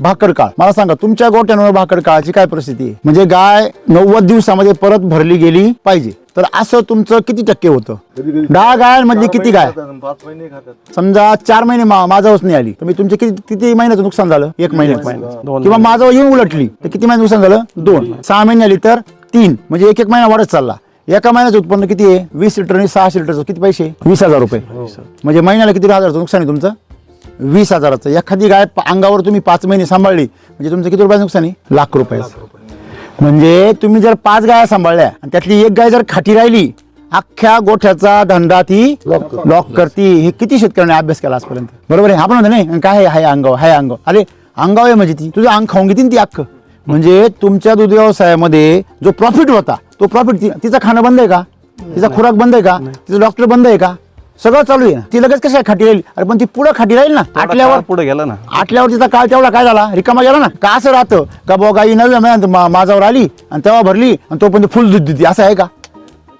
भाकड काळ. मला सांगा तुमच्या गोट्यांवर भाकड काळाची काय परिस्थिती आहे? म्हणजे गाय नव्वद दिवसामध्ये परत भरली गेली पाहिजे. तर असं तुमचं किती टक्के होतं? दहा गायांमधली किती गाय? समजा चार महिने मा- माझावच नाही आली. तर मी तुमचे किती किती महिन्याचं नुकसान झालं? एक महिन्याचं. किंवा माझं येऊन उलटली तर किती महिने नुकसान झालं? दोन. सहा महिने आली तर तीन. म्हणजे एक एक महिना वाढत चालला. एका महिन्याचं उत्पन्न किती आहे? वीस लिटर आणि सहाशे लिटरचं किती पैसे? वीस हजार रुपये. म्हणजे महिन्याला किती हजाराचं नुकसान आहे तुमचं? वीस हजाराचं. एखादी गाय अंगावर तुम्ही पाच महिने सांभाळली म्हणजे तुमचं किती रुपयाचं नुकसान आहे? लाख रुपयाचं. म्हणजे तुम्ही जर पाच गाया सांभाळल्या आणि त्यातली एक गाय जर खाटी राहिली अख्ख्या गोठ्याचा धंदा ती लॉक करती. हे किती शेतकऱ्यांनी अभ्यास केला आजपर्यंत? बरोबर आहे? आपण म्हणतो नाही काय आहे? हाय अंगाव हाय अंगाव अरे अंगाव आहे म्हणजे ती. तुझं अंग खाऊन घेते ती अख्ख. म्हणजे तुमच्या दूध व्यवसायामध्ये जो प्रॉफिट होता तो प्रॉफिट तिचं खाणं बंद आहे का? तिचा खुराक बंद आहे का? तिचं डॉक्टर बंद आहे का? सगळं चालू आहे. ना ती लगेच काय खाटी राहील? अरे पण ती पुढं खाटी राहील ना. आटल्यावर पुढे गेला ना. आटल्यावर तिचा काळ तेवढा काय झाला? रिकामा गेला ना. का असं राहतं? का बुवा गाई नव्या महिन्यात मा- माझ्यावर आली आणि तेव्हा भरली आणि तोपर्यंत फुल दूध देते. असं आहे का?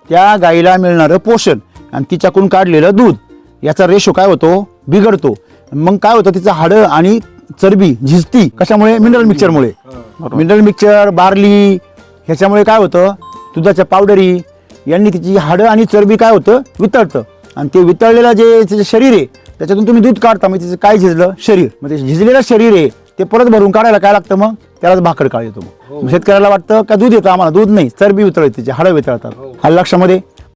त्या गाईला मिळणारं पोषण आणि तिच्याकडून काढलेलं दूध याचा रेशो काय होतो? बिघडतो. मग काय होतं? तिचं हाडं आणि चरबी झिजती कशामुळे? मिनरल मिक्सरमुळे मिनरल मिक्सर बार्ली ह्याच्यामुळे काय होतं? दुधाच्या पावडरी यांनी तिची हाडं आणि चरबी काय होतं? वितळतं. आणि ते वितळलेलं जे तिचं शरीर आहे त्याच्यातून तुम्ही दूध काढता मग तिचं काय झिजलं? शरीर. मग ते झिजलेलं शरीर आहे ते परत भरून काढायला काय लागतं मग? त्यालाच भाकड काळ येतो मग. मग शेतकऱ्याला वाटतं का दूध येतं आम्हाला? दूध नाही चरबी वितळते तिची हाडं वितळतात. हा. लक्षामध्ये?